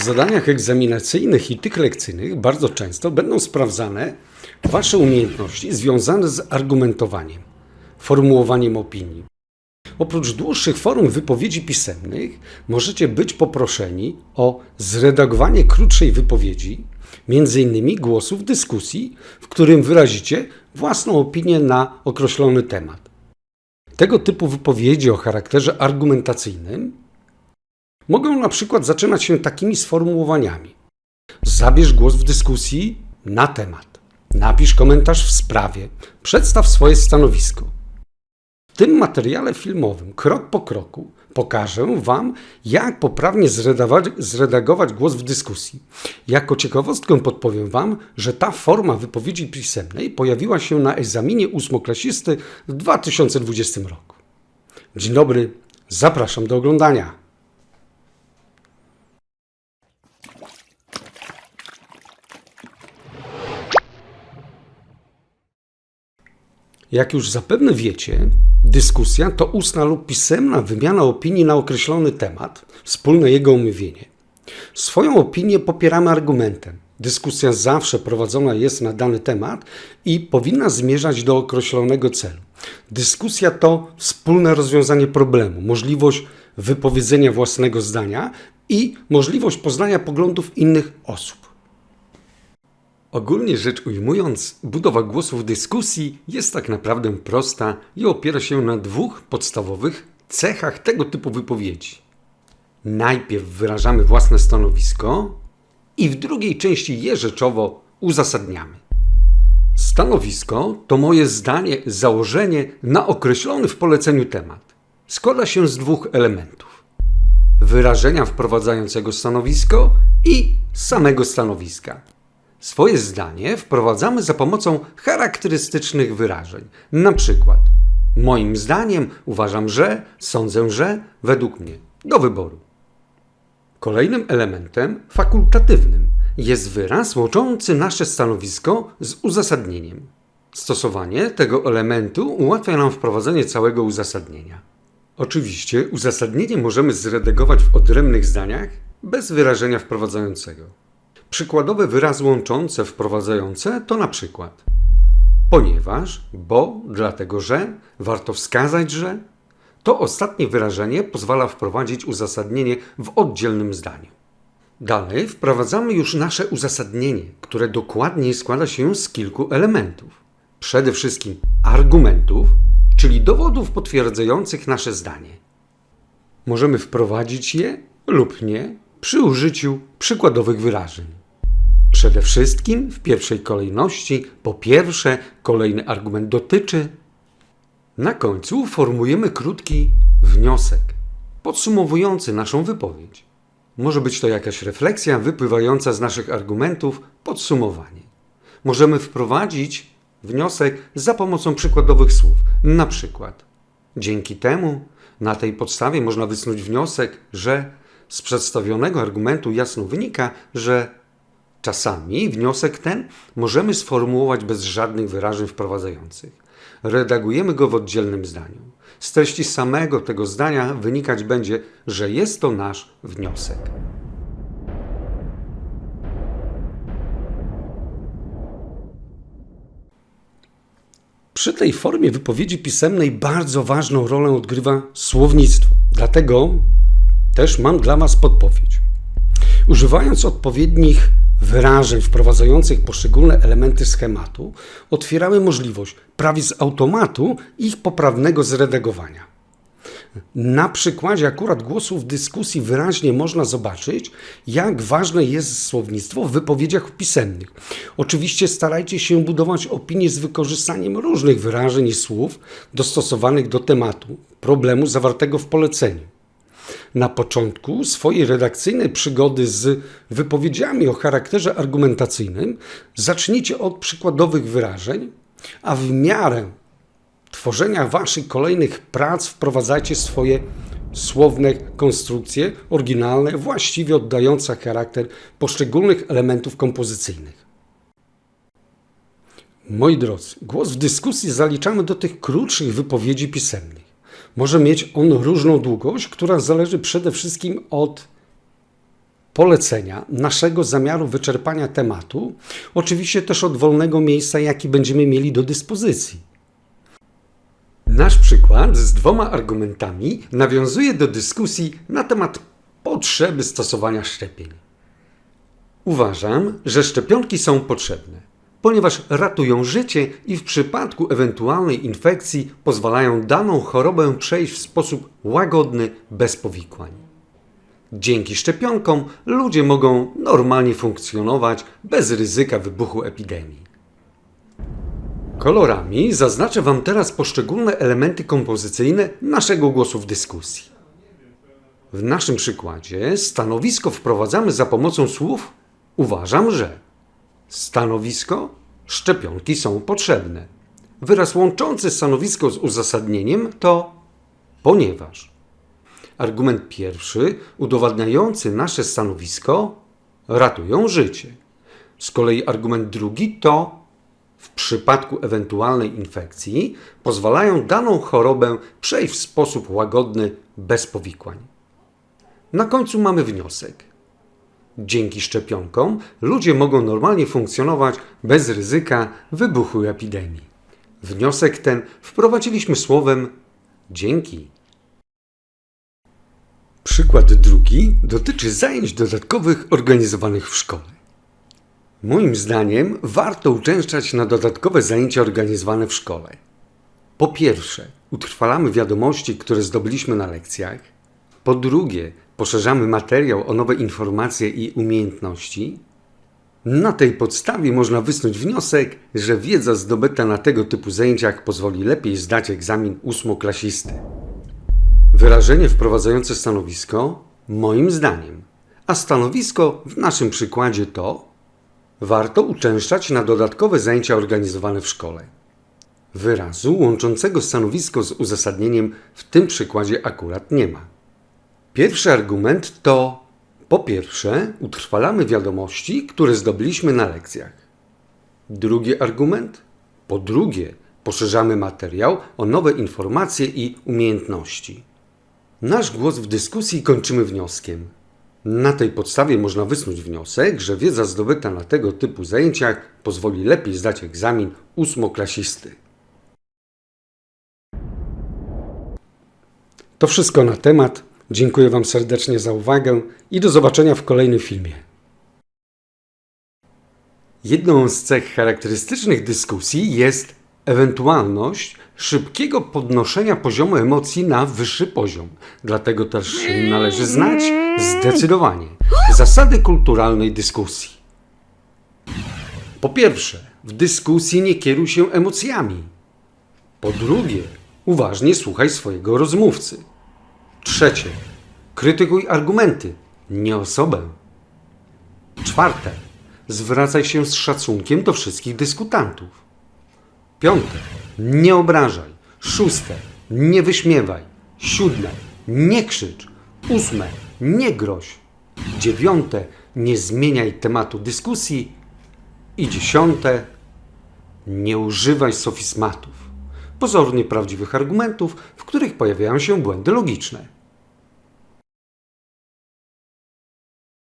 W zadaniach egzaminacyjnych i tych lekcyjnych bardzo często będą sprawdzane Wasze umiejętności związane z argumentowaniem, formułowaniem opinii. Oprócz dłuższych form wypowiedzi pisemnych, możecie być poproszeni o zredagowanie krótszej wypowiedzi, m.in. głosu w dyskusji, w którym wyrazicie własną opinię na określony temat. Tego typu wypowiedzi o charakterze argumentacyjnym mogą na przykład zaczynać się takimi sformułowaniami: Zabierz głos w dyskusji na temat. Napisz komentarz w sprawie. Przedstaw swoje stanowisko. W tym materiale filmowym, krok po kroku, pokażę Wam, jak poprawnie zredagować, głos w dyskusji. Jako ciekawostkę podpowiem Wam, że ta forma wypowiedzi pisemnej pojawiła się na egzaminie ósmoklasisty w 2020 roku. Dzień dobry, zapraszam do oglądania. Jak już zapewne wiecie, dyskusja to ustna lub pisemna wymiana opinii na określony temat, wspólne jego omówienie. Swoją opinię popieramy argumentem. Dyskusja zawsze prowadzona jest na dany temat i powinna zmierzać do określonego celu. Dyskusja to wspólne rozwiązanie problemu, możliwość wypowiedzenia własnego zdania i możliwość poznania poglądów innych osób. Ogólnie rzecz ujmując, budowa głosu w dyskusji jest tak naprawdę prosta i opiera się na dwóch podstawowych cechach tego typu wypowiedzi. Najpierw wyrażamy własne stanowisko i w drugiej części je rzeczowo uzasadniamy. Stanowisko to moje zdanie, założenie na określony w poleceniu temat. Składa się z dwóch elementów: wyrażenia wprowadzającego stanowisko i samego stanowiska. Swoje zdanie wprowadzamy za pomocą charakterystycznych wyrażeń. Na przykład, moim zdaniem uważam, że, sądzę, że, według mnie. Do wyboru. Kolejnym elementem fakultatywnym jest wyraz łączący nasze stanowisko z uzasadnieniem. Stosowanie tego elementu ułatwia nam wprowadzenie całego uzasadnienia. Oczywiście uzasadnienie możemy zredagować w odrębnych zdaniach bez wyrażenia wprowadzającego. Przykładowe wyrazy łączące wprowadzające to na przykład ponieważ, bo, dlatego że, warto wskazać, że. To ostatnie wyrażenie pozwala wprowadzić uzasadnienie w oddzielnym zdaniu. Dalej wprowadzamy już nasze uzasadnienie, które dokładniej składa się z kilku elementów. Przede wszystkim argumentów, czyli dowodów potwierdzających nasze zdanie. Możemy wprowadzić je lub nie przy użyciu przykładowych wyrażeń. Przede wszystkim w pierwszej kolejności, po pierwsze, kolejny argument dotyczy. Na końcu formujemy krótki wniosek, podsumowujący naszą wypowiedź. Może być to jakaś refleksja wypływająca z naszych argumentów, podsumowanie. Możemy wprowadzić wniosek za pomocą przykładowych słów, na przykład. Dzięki temu, na tej podstawie można wysnuć wniosek, że z przedstawionego argumentu jasno wynika, że Czasami wniosek ten możemy sformułować bez żadnych wyrażeń wprowadzających. Redagujemy go w oddzielnym zdaniu. Z treści samego tego zdania wynikać będzie, że jest to nasz wniosek. Przy tej formie wypowiedzi pisemnej bardzo ważną rolę odgrywa słownictwo. Dlatego też mam dla Was podpowiedź. Używając odpowiednich wyrażeń wprowadzających poszczególne elementy schematu, otwierały możliwość prawie z automatu ich poprawnego zredagowania. Na przykładzie akurat głosów w dyskusji wyraźnie można zobaczyć, jak ważne jest słownictwo w wypowiedziach pisemnych. Oczywiście starajcie się budować opinie z wykorzystaniem różnych wyrażeń i słów dostosowanych do tematu, problemu zawartego w poleceniu na początku swojej redakcyjnej przygody z wypowiedziami o charakterze argumentacyjnym zacznijcie od przykładowych wyrażeń, a w miarę tworzenia waszych kolejnych prac wprowadzajcie swoje słowne konstrukcje oryginalne, właściwie oddające charakter poszczególnych elementów kompozycyjnych. Moi drodzy, głos w dyskusji zaliczamy do tych krótszych wypowiedzi pisemnych. Może mieć on różną długość, która zależy przede wszystkim od polecenia naszego zamiaru wyczerpania tematu, oczywiście też od wolnego miejsca, jaki będziemy mieli do dyspozycji. Nasz przykład z dwoma argumentami nawiązuje do dyskusji na temat potrzeby stosowania szczepień. Uważam, że szczepionki są potrzebne, ponieważ ratują życie i w przypadku ewentualnej infekcji pozwalają daną chorobę przejść w sposób łagodny, bez powikłań. Dzięki szczepionkom ludzie mogą normalnie funkcjonować bez ryzyka wybuchu epidemii. Kolorami zaznaczę Wam teraz poszczególne elementy kompozycyjne naszego głosu w dyskusji. W naszym przykładzie stanowisko wprowadzamy za pomocą słów uważam, że. Stanowisko szczepionki są potrzebne. Wyraz łączący stanowisko z uzasadnieniem to ponieważ. Argument pierwszy, udowadniający nasze stanowisko, ratują życie. Z kolei argument drugi to w przypadku ewentualnej infekcji pozwalają daną chorobę przejść w sposób łagodny, bez powikłań. Na końcu mamy wniosek. Dzięki szczepionkom ludzie mogą normalnie funkcjonować bez ryzyka wybuchu epidemii. Wniosek ten wprowadziliśmy słowem dzięki. Przykład drugi dotyczy zajęć dodatkowych organizowanych w szkole. Moim zdaniem warto uczęszczać na dodatkowe zajęcia organizowane w szkole. Po pierwsze, utrwalamy wiadomości, które zdobyliśmy na lekcjach. Po drugie, poszerzamy materiał o nowe informacje i umiejętności. Na tej podstawie można wysnuć wniosek, że wiedza zdobyta na tego typu zajęciach pozwoli lepiej zdać egzamin ósmoklasisty. Wyrażenie wprowadzające stanowisko moim zdaniem, a stanowisko w naszym przykładzie to warto uczęszczać na dodatkowe zajęcia organizowane w szkole. Wyrazu łączącego stanowisko z uzasadnieniem w tym przykładzie akurat nie ma. Pierwszy argument to po pierwsze utrwalamy wiadomości, które zdobyliśmy na lekcjach. Drugi argument po drugie poszerzamy materiał o nowe informacje i umiejętności. Nasz głos w dyskusji kończymy wnioskiem. Na tej podstawie można wysnuć wniosek, że wiedza zdobyta na tego typu zajęciach pozwoli lepiej zdać egzamin ósmoklasisty. To wszystko na temat. Dziękuję Wam serdecznie za uwagę i do zobaczenia w kolejnym filmie. Jedną z cech charakterystycznych dyskusji jest ewentualność szybkiego podnoszenia poziomu emocji na wyższy poziom. Dlatego też należy znać zdecydowanie zasady kulturalnej dyskusji. Po pierwsze, w dyskusji nie kieruj się emocjami. Po drugie, uważnie słuchaj swojego rozmówcy. Trzecie, krytykuj argumenty, nie osobę. Czwarte, zwracaj się z szacunkiem do wszystkich dyskutantów. Piąte, nie obrażaj. Szóste, nie wyśmiewaj. Siódme, nie krzycz. Ósme, nie groź. Dziewiąte, nie zmieniaj tematu dyskusji. I dziesiąte, nie używaj sofizmatów, pozornie prawdziwych argumentów, w których pojawiają się błędy logiczne.